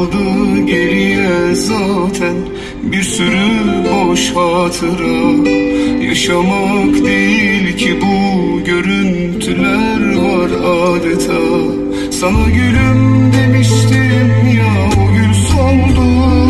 kaldı geriye zaten. Bir sürü boş hatıra Yaşamak değil ki bu. Görüntüler var adeta. Sana gülüm demiştim ya o gül soldu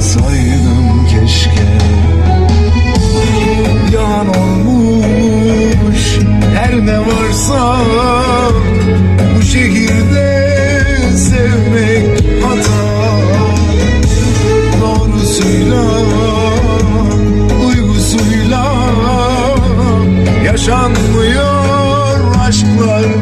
inanmasaydım keşke. Yalan olmuş her ne varsa Bu şehirde sevmek hata. Doğrusuyla duygusuyla Yaşanmıyor aşklar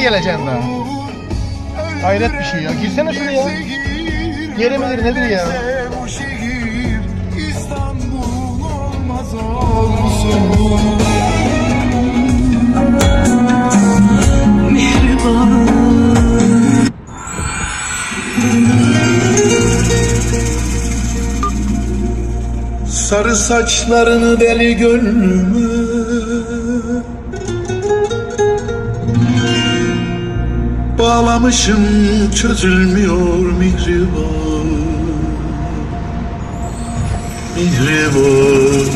mi geleceksin daha? Hayret bir şey ya. Girsene şuraya. Yeri midir, nedir ya? Sarı saçlarını deli gönlüme Bağlamışım çözülmüyor mihriban. Mihriban.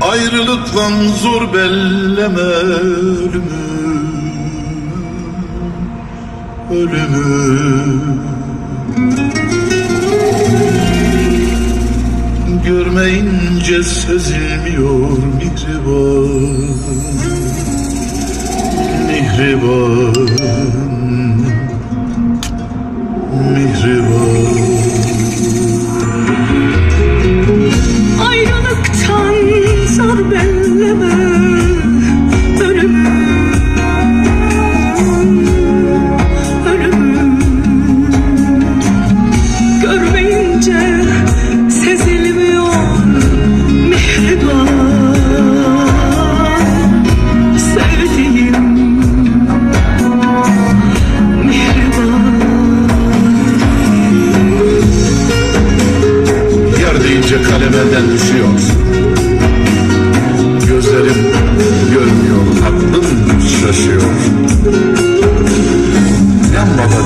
Ayrılıkla zor belleme ölümü. Ölümü Görmeyince sezilmiyor mihriban Mihriban Mihriban Ayrılıktan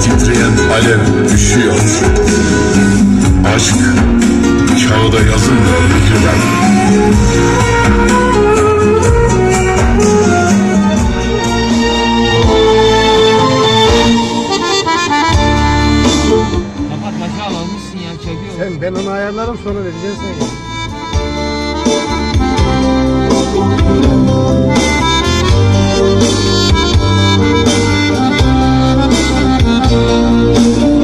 Titreyen alev düşüyor. Aşk kağıda yazılmıyor hücreden. Kapat aşağı almışsın ya çekiyor. Sen ben onu ayarlarım sonra vereceğiz sana. Thank you. Música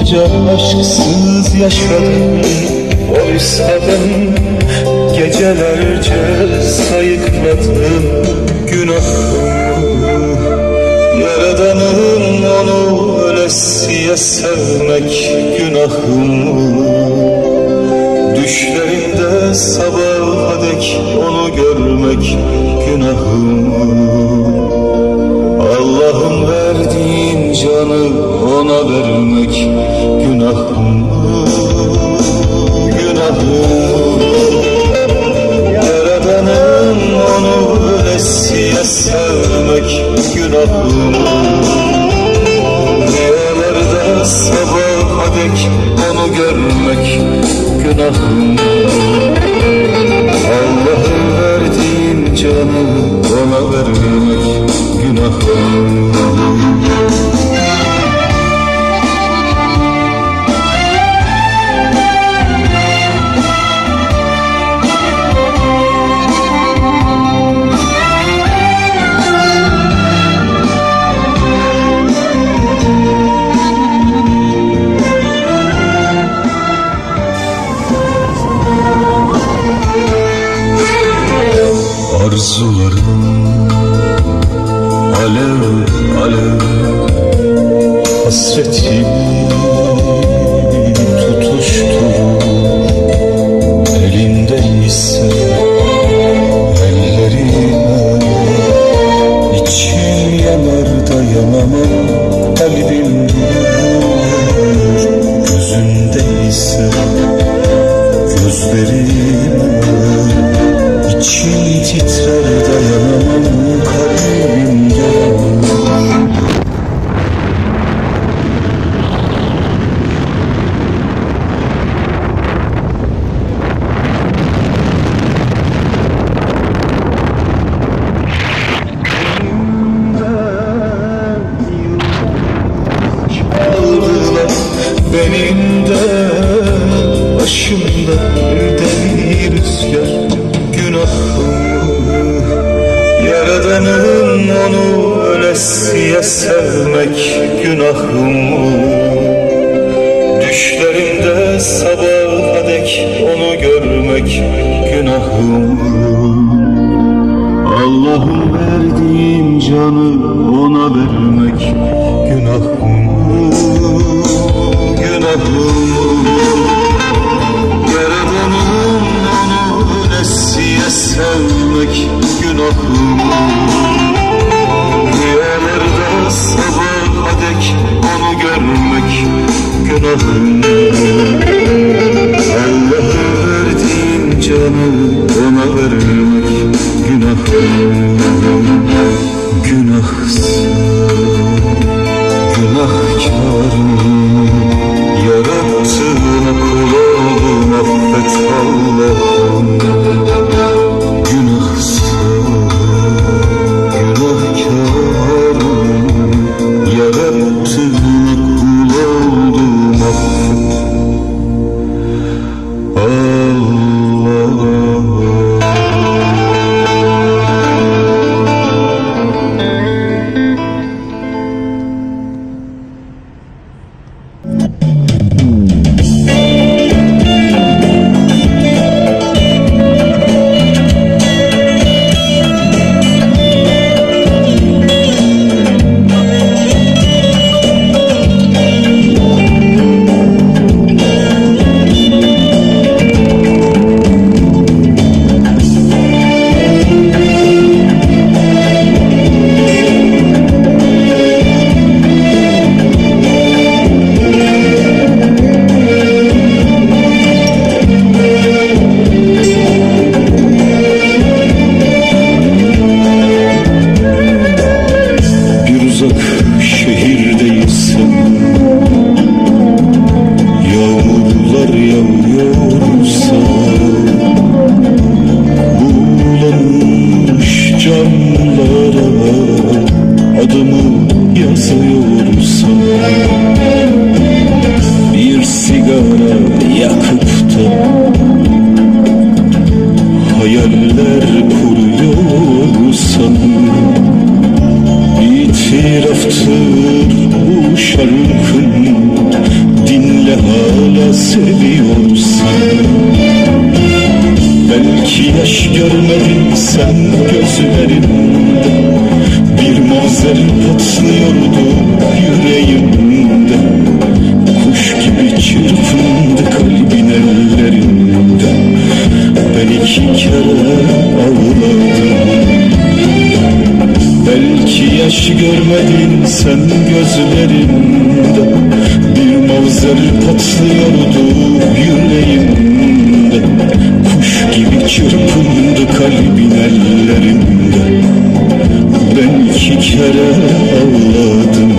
yıllarca aşksız yaşadım. Oysa ben gecelerce sayıkladım günahımı. Yaradanın onu ölesiye sevmek günahımı. Düşlerimde sabaha dek onu görmek günahımı. Verdiğin canı ona vermek günahımı Günahımı Yaradanın onu ölesiye sevmek günahımı Rüyalarda sabaha dek onu görmek günahım 去理解 Düşlerimde sabaha dek onu görmek günahımı Allah'ın verdiğin canı ona vermek günahımı Günahımı Yaradanın onu ölesiye sevmek günahımı günahımı Allah'ın verdiğin canı ona vermek hala seviyorsan Belki yaş görmedin sen gözlerinde Bir mazer patlıyordu yüreğimde. Kuş gibi çırpındı kalbin ellerinde. Ben iki kere ağladım. Belki yaş görmedin sen gözlerinde Mavzer patlıyordu yüreğimde. Kuş gibi çırpındı kalbin ellerinde. Ben iki kere ağladım.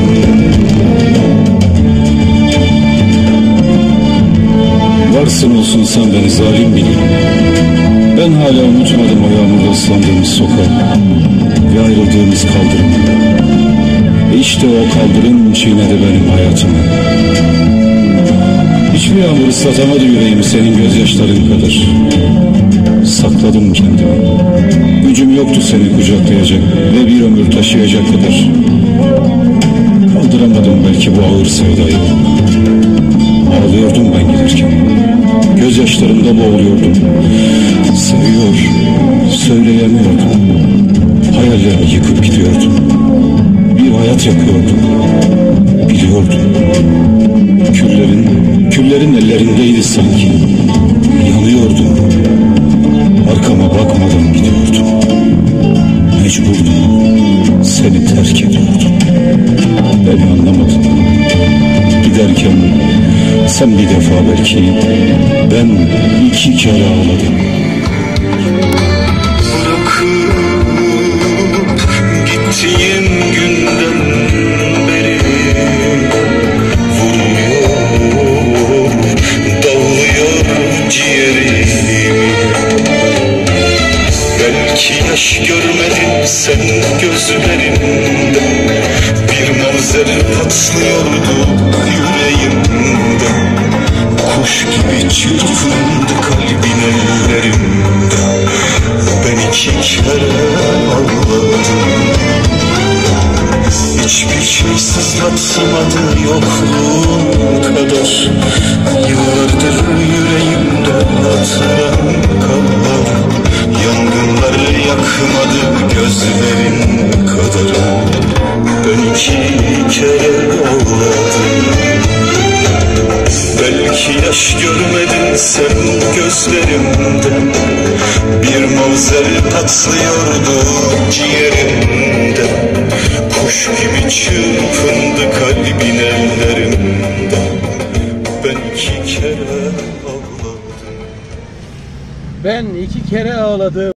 Varsın olsun sen beni zalim bilin Ben hala unutmadım o yağmurda ıslandığımız sokağı Ve ayrıldığımız kaldırım E İşte o kaldırım çiğnedi benim hayatımı Hiçbir yağmur ıslatamadı yüreğimi senin gözyaşların kadar. Sakladım kendimi. Gücüm yoktu seni kucaklayacak Ve bir ömür taşıyacak kadar. Kaldıramadım belki bu ağır sevdayı. Ağlıyordum ben giderken. Gözyaşlarımda boğuluyordum. Seviyor, söyleyemiyordum. Hayallerimi yıkıp gidiyordum. Bir hayat yakıyordum Biliyordum. Küllerin, küllerin ellerindeydi sanki. Yanıyordum Arkama bakmadan gidiyordum Mecburdum. Seni terk ediyordum. Beni anlamadın Giderken sen bir defa belki Ben iki kere ağladım Ben iki kere ağladım.